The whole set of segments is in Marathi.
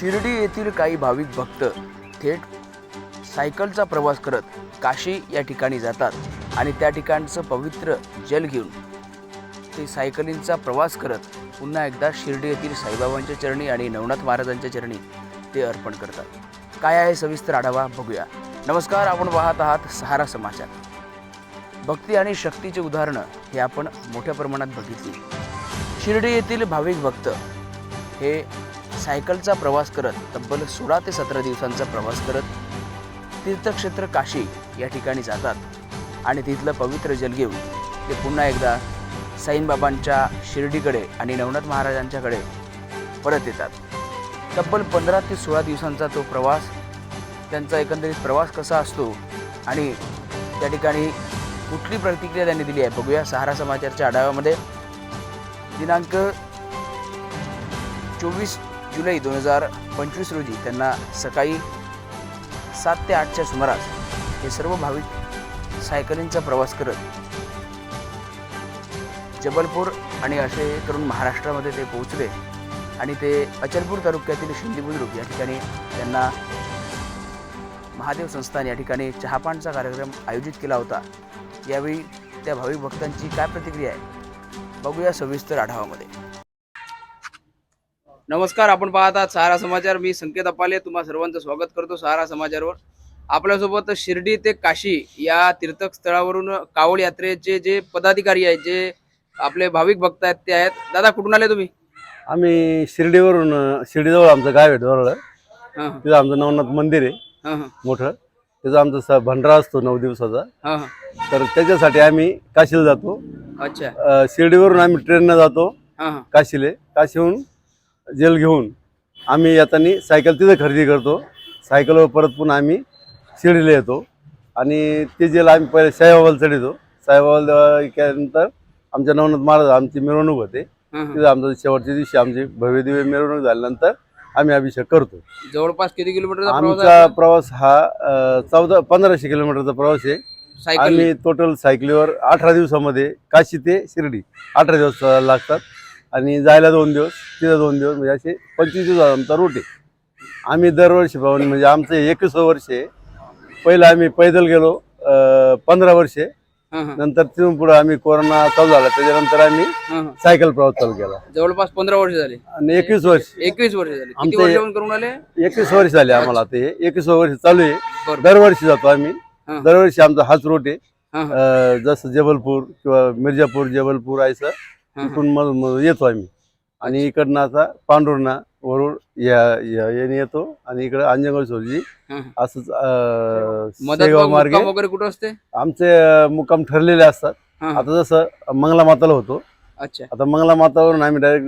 शिर्डी येथील काही भाविक भक्त थेट सायकलचा प्रवास करत काशी या ठिकाणी जातात आणि त्या ठिकाणचं पवित्र जल घेऊन ते सायकलींचा प्रवास करत पुन्हा एकदा शिर्डी येथील साईबाबांच्या चरणी आणि नवनाथ महाराजांच्या चरणी ते अर्पण करतात. काय आहे सविस्तर आढावा बघूया. नमस्कार आपण पाहत आहात सहारा समाचार. भक्ती आणि शक्तीचे उदाहरणं हे आपण मोठ्या प्रमाणात बघितली. शिर्डी येथील भाविक भक्त हे सायकलचा प्रवास करत तब्बल सोळा ते सतरा दिवसांचा प्रवास करत तीर्थक्षेत्र काशी या ठिकाणी जातात. आणि तिथलं पवित्र जल घेऊन ते पुन्हा एकदा साईनबाबांच्या शिर्डीकडे आणि नवनाथ महाराजांच्याकडे परत येतात. तब्बल पंधरा ते सोळा दिवसांचा तो प्रवास त्यांचा एकंदरीत प्रवास कसा असतो आणि त्या ठिकाणी कुठली प्रतिक्रिया त्यांनी दिली आहे बघूया सहारा समाचारच्या आढाव्यामध्ये दिनांक चोवीस जुलै दोन हजार पंचवीस रोजी त्यांना सकाळी सात ते आठच्या सुमारास हे सर्व भाविक सायकलींचा प्रवास करत जबलपूर आणि असे करून महाराष्ट्रामध्ये ते पोहोचले आणि ते अचलपूर तालुक्यातील शिंदी बुद्रुक या ठिकाणी त्यांना महादेव संस्थान या ठिकाणी चहापानचा कार्यक्रम आयोजित केला होता. यावेळी त्या भाविक भक्तांची काय प्रतिक्रिया आहे? बघूया सविस्तर आढावामध्ये. नमस्कार आपण पाहत आहात सहारा समाचार. मी संकेत अपाले तुम्हा सर्वांचं स्वागत करतो सहारा समाचारवर. आपल्यासोबत शिर्डी ते काशी या तीर्थस्थळावरून कावड यात्रेचे जे पदाधिकारी आहेत जे आपले भाविक भक्त आहेत ते आहेत. दादा कुठून आले तुम्ही? आम्ही शिर्डीवरून शिर्डीजवळ आमचं गाव आहे डोरळ हां हां. तिथं आमचं नवनाथ मंदिर आहे हां हां. मोठं. त्याचा आमचा स- भंडारा असतो नऊ दिवसाचा. हां हां. तर त्याच्यासाठी आम्ही काशीला जातो. अच्छा. अं, शिर्डीवरून आम्ही ट्रेननं जातो. हां हां. काशीले. काशीहून जेल घेऊन आम्ही येताना सायकल तिथं खरेदी करतो. सायकलवर परत पुन्हा आम्ही शिर्डीला येतो. आणि ते जेल आम्ही पहिले साईबाबाला चढितो साईबाबाला केल्यानंतर आमच्या नवनाथ महाराज आमची मिरवणूक होते. तिथं आमचं शेवटच्या दिवशी आमची भव्य दिव्य मिरवणूक झाल्यानंतर आम्ही अभिषेक करतो. जवळपास किती किलोमीटरचा प्रवास आमचा प्रवास हा चौदा पंधराशे किलोमीटरचा प्रवास आहे. आम्ही टोटल सायकलीवर अठरा दिवसामध्ये काशी ते शिर्डी अठरा दिवस लागतात. आणि जायला दोन दिवस तिथं दोन दिवस म्हणजे असे पंचवीस दिवस आमचा रूट आहे. आम्ही दरवर्षी पाहून म्हणजे आमचं एकवीस वर्ष आहे. पहिलं आम्ही पैदल गेलो पंधरा वर्षे नंतर तिथून पुढे आम्ही कोरोना चालू झाला त्याच्यानंतर आम्ही सायकल प्रवास चालू केला. जवळपास पंधरा वर्ष झाले. आणि एकवीस वर्ष. एकवीस वर्ष झाले. एकवीस वर्ष झाले आम्हाला ते एकवीस वर्ष चालू आहे. दरवर्षी जातो आम्ही. दरवर्षी आमचा हाच रूट आहे. जसं जबलपूर किंवा मिर्जापूर जबलपूर हां. इकडून मधून मधून येतो आम्ही. आणि इकडनं आता पांडुरणा वरून या या- याने येतो आणि इकडं अंजनगाव सोलजी हां हां. असंच अं, मदत शेगाव मार्गे. मुक्काम वगैरे कुठं असते? आमचे अं, मुक्काम ठरलेले असतात. हां. आता जसं मंगला माताला होतो. अच्छा. आता मंगला मातावरून आम्ही डायरेक्ट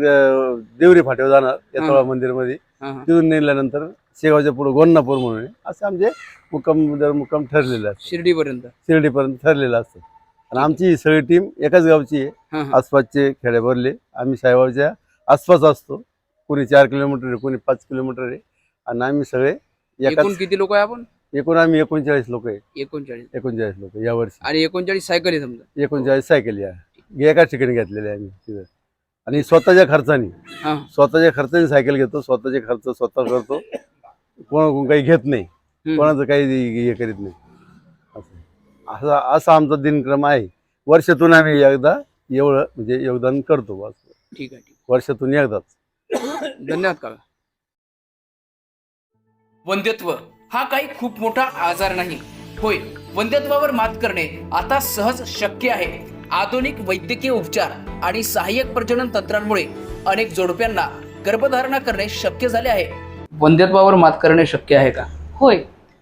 देवरी फाट्यावर जाणार येतोळा. मंदिरमध्ये. हां हां. तिथून नेल्यानंतर शेगावच्या पुढे गोन्नापूर म्हणून. आहे. असे आमचे मुक्काम मुक्काम ठरलेले असतात. शिर्डीपर्यंत. शिर्डीपर्यंत ठरलेलं असतं. आणि आमची ही सगळी टीम एकाच गावची आहे. आसपासचे खेडे भरले. आम्ही साईबाबाच्या आसपास असतो. कोणी चार किलोमीटर आहे कोणी पाच किलोमीटर आहे. आणि आम्ही सगळे एकूण एकाच किती लोक आहे आपण? एकूण आम्ही एकोणचाळीस लोक आहे. एकोणचाळीस. एकोणचाळीस लोक यावर्षी आणि एकोणचाळीस सायकल आहे समजा. एकोणचाळीस सायकल या एकाच ठिकाणी घेतलेले आहे आम्ही तिथं. आणि स्वतःच्या खर्चाने. हां. स्वतःच्या खर्चाने सायकल घेतो. स्वतःचे खर्च स्वतः करतो. कोणाकडून काही घेत नाही. हम्म. कोणाचं काही हे करीत नाही. असं असा आमचा दिनक्रम आहे. वर्षातून आम्ही एकदा एवढं म्हणजे योगदान करतो बस. ठीक आहे ठीक वर्षातून एकदाच. धन्यवाद काका. वंध्यत्व हा काही खूप मोठा आजार नाही. होय वंध्यत्वावर मात करणे आता सहज शक्य आहे. आधुनिक वैद्यकीय उपचार आणि सहाय्यक प्रजनन तंत्रांमुळे अनेक जोडप्यांना गर्भधारणा करणे शक्य झाले आहे. वंध्यत्वावर मात करणे शक्य आहे का? होय.